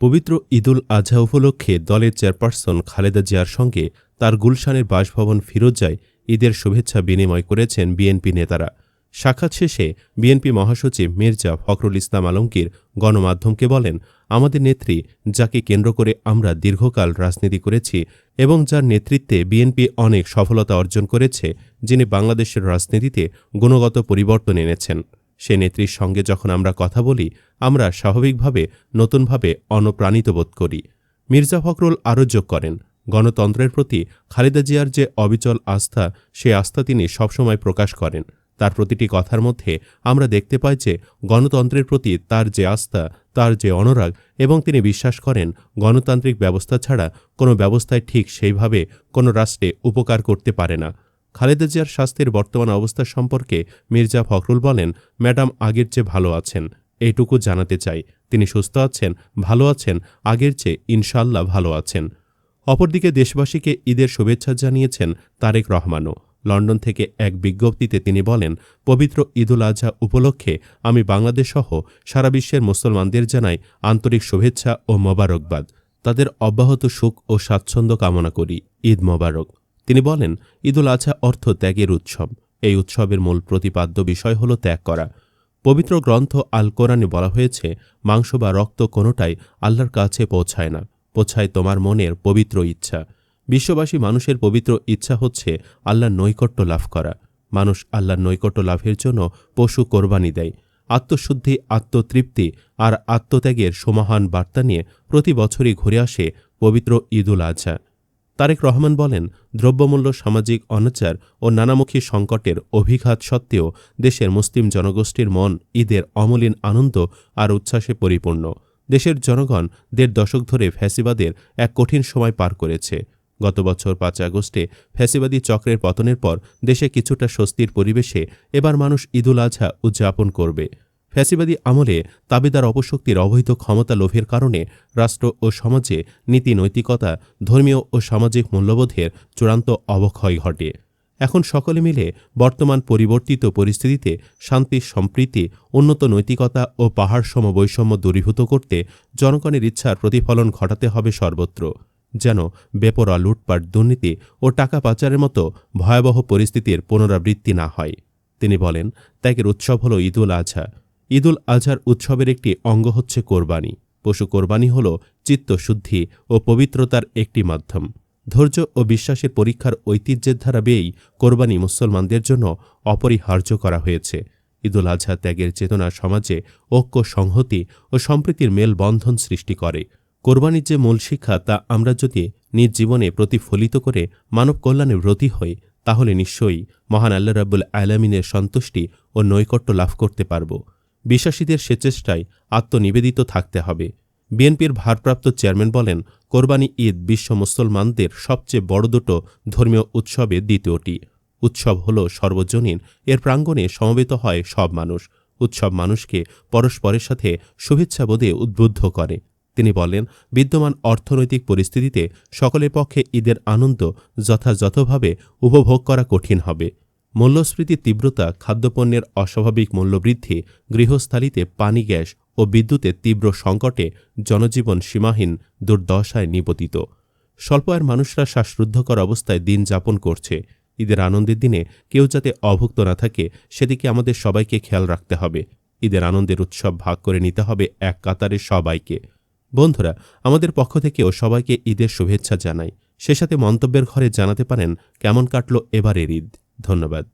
পবিত্র ঈদুল আজহা উপলক্ষে দলের চেয়ারপারসন খালেদা জিয়ার সঙ্গে তার গুলশানের বাসভবন ফিরোজায় ঈদের শুভেচ্ছা বিনিময় করেছেন বিএনপি নেতারা। সাক্ষাৎ শেষে বিএনপি মহাসচিব মির্জা ফখরুল ইসলাম আলমগীর গণমাধ্যমকে বলেন, আমাদের নেত্রী যাকে কেন্দ্র করে আমরা দীর্ঘকাল রাজনীতি করেছি এবং যার নেতৃত্বে বিএনপি অনেক সফলতা অর্জন করেছে, যিনি বাংলাদেশের রাজনীতিতে গুণগত পরিবর্তন এনেছেন। সে নেত্রীর সঙ্গে যখন আমরা কথা বলি, আমরা স্বাভাবিকভাবে নতুনভাবে অনুপ্রাণিত বোধ করি। মির্জা ফখরুল আরও যোগ করেন, গণতন্ত্রের প্রতি খালেদা জিয়ার যে অবিচল আস্থা, সে আস্থা তিনি সবসময় প্রকাশ করেন। তার প্রতিটি কথার মধ্যে আমরা দেখতে পাই যে গণতন্ত্রের প্রতি তার যে আস্থা, তার যে অনুরাগ এবং তিনি বিশ্বাস করেন, গণতান্ত্রিক ব্যবস্থা ছাড়া কোনো ব্যবস্থায় ঠিক সেইভাবে কোনো রাষ্ট্রে উপকার করতে পারে না। খালেদা জিয়ার স্বাস্থ্যের বর্তমান অবস্থা সম্পর্কে মির্জা ফখরুল বলেন, ম্যাডাম আগের চেয়ে ভালো আছেন। এইটুকু জানাতে চাই। তিনি সুস্থ আছেন, ভালো আছেন, আগের চেয়ে ইনশাল্লাহ ভালো আছেন। অপরদিকে দেশবাসীকে ঈদের শুভেচ্ছা জানিয়েছেন তারেক রহমানও। লন্ডন থেকে এক বিজ্ঞপ্তিতে তিনি বলেন, পবিত্র ঈদুল আজহা উপলক্ষে আমি বাংলাদেশ সহ সারা বিশ্বের মুসলমানদের জানাই আন্তরিক শুভেচ্ছা ও মোবারকবাদ। তাদের অব্যাহত সুখ ও স্বাচ্ছন্দ্য কামনা করি। ঈদ মোবারক। তিনি বলেন, ঈদুল আজহা অর্থ ত্যাগের উৎসব। এই উৎসবের মূল প্রতিপাদ্য বিষয় হল ত্যাগ করা। পবিত্র গ্রন্থ আল কোরআনে বলা হয়েছে, মাংস বা রক্ত কোনোটাই আল্লাহর কাছে পৌঁছায় না, পৌঁছায় তোমার মনের পবিত্র ইচ্ছা। বিশ্ববাসী মানুষের পবিত্র ইচ্ছা হচ্ছে আল্লাহর নৈকট্য লাভ করা। মানুষ আল্লাহর নৈকট্য লাভের জন্য পশু কোরবানি দেয়। আত্মশুদ্ধি, আত্মতৃপ্তি আর আত্মত্যাগের সমাহান বার্তা নিয়ে প্রতি বছরই ঘুরে আসে পবিত্র ঈদুল আজহা। তারেক রহমান বলেন, দ্রব্যমূল্য, সামাজিক অনাচার ও নানামুখী সংকটের অভিঘাত সত্ত্বেও দেশের মুসলিম জনগোষ্ঠীর মন ঈদের অমলিন আনন্দ আর উচ্ছ্বাসে পরিপূর্ণ। দেশের জনগণ দেড় দশক ধরে ফ্যাসিবাদের এক কঠিন সময় পার করেছে। গত বছর পাঁচ আগস্টে ফ্যাসিবাদী চক্রের পতনের পর দেশে কিছুটা স্বস্তির পরিবেশে এবার মানুষ ঈদুল আজহা উদযাপন করবে। ফ্যাসিবাদী আমলে তাবেদার অপশক্তির অবৈধ ক্ষমতা লোভের কারণে রাষ্ট্র ও সমাজে নীতি নৈতিকতা, ধর্মীয় ও সামাজিক মূল্যবোধের চূড়ান্ত অবক্ষয় ঘটে। এখন সকলে মিলে বর্তমান পরিবর্তিত পরিস্থিতিতে শান্তি, সম্প্রীতি, উন্নত নৈতিকতা ও পাহাড়সম বৈষম্য দূরীভূত করতে জনগণের ইচ্ছার প্রতিফলন ঘটাতে হবে সর্বত্র, যেন বেপরা লুটপাট, দুর্নীতি ও টাকা পাচারের মতো ভয়াবহ পরিস্থিতির পুনরাবৃত্তি না হয়। তিনি বলেন, ত্যাগের উৎসব হল ঈদুল আজহা। ঈদুল আজহার উৎসবের একটি অঙ্গ হচ্ছে কোরবানি। পশু কোরবানি হল চিত্তশুদ্ধি ও পবিত্রতার একটি মাধ্যম। ধৈর্য ও বিশ্বাসের পরীক্ষার ঐতিহ্যের ধারা বেয়েই কোরবানি মুসলমানদের জন্য অপরিহার্য করা হয়েছে। ঈদুল আজহা ত্যাগের চেতনা সমাজে ঐক্য, সংহতি ও সম্প্রীতির মেলবন্ধন সৃষ্টি করে। কোরবানির যে মূল শিক্ষা তা আমরা যদি নিজ জীবনে প্রতিফলিত করে মানব কল্যাণে ব্রতী হই, তাহলে নিশ্চয়ই মহান আল্লাহ রাব্বুল আলামিনের সন্তুষ্টি ও নৈকট্য লাভ করতে পারব। বিশ্বাসীদের সে চেষ্টায় আত্মনিবেদিত থাকতে হবে। বিএনপির ভারপ্রাপ্ত চেয়ারম্যান বলেন, কোরবানি ঈদ বিশ্ব মুসলমানদের সবচেয়ে বড় দুটো ধর্মীয় উৎসবের দ্বিতীয়টি। উৎসব হল সর্বজনীন, এর প্রাঙ্গণে সমবেত হয় সব মানুষ। উৎসব মানুষকে পরস্পরের সাথে শুভেচ্ছাবোধে উদ্বুদ্ধ করে। তিনি বলেন, বিদ্যমান অর্থনৈতিক পরিস্থিতিতে সকলের পক্ষে ঈদের আনন্দ যথাযথভাবে উপভোগ করা কঠিন হবে। মূল্যস্ফীতির তীব্রতা খাদ্যপণ্যের অস্বাভাবিক মূল্যবৃদ্ধি, গৃহস্থালিতে পানি গ্যাস ও বিদ্যুতের তীব্র সংকটে জনজীবন সীমাহীন দুর্দশায় নিপতিত। স্বল্প আয়ের মানুষরা শ্বাসরুদ্ধকর অবস্থায় দিন যাপন করছে। ঈদের আনন্দের দিনে কেউ যাতে অভুক্ত না থাকে, সেদিকে আমাদের সবাইকে খেয়াল রাখতে হবে। ঈদের আনন্দের উৎসব ভাগ করে নিতে হবে এক কাতারে সবাইকে। বন্ধুরা, আমাদের পক্ষ থেকেও সবাইকে ঈদের শুভেচ্ছা জানাই। সে সাথে মন্তব্যের ঘরে জানাতে পারেন, কেমন কাটল এবারের ঈদ? ধন্যবাদ।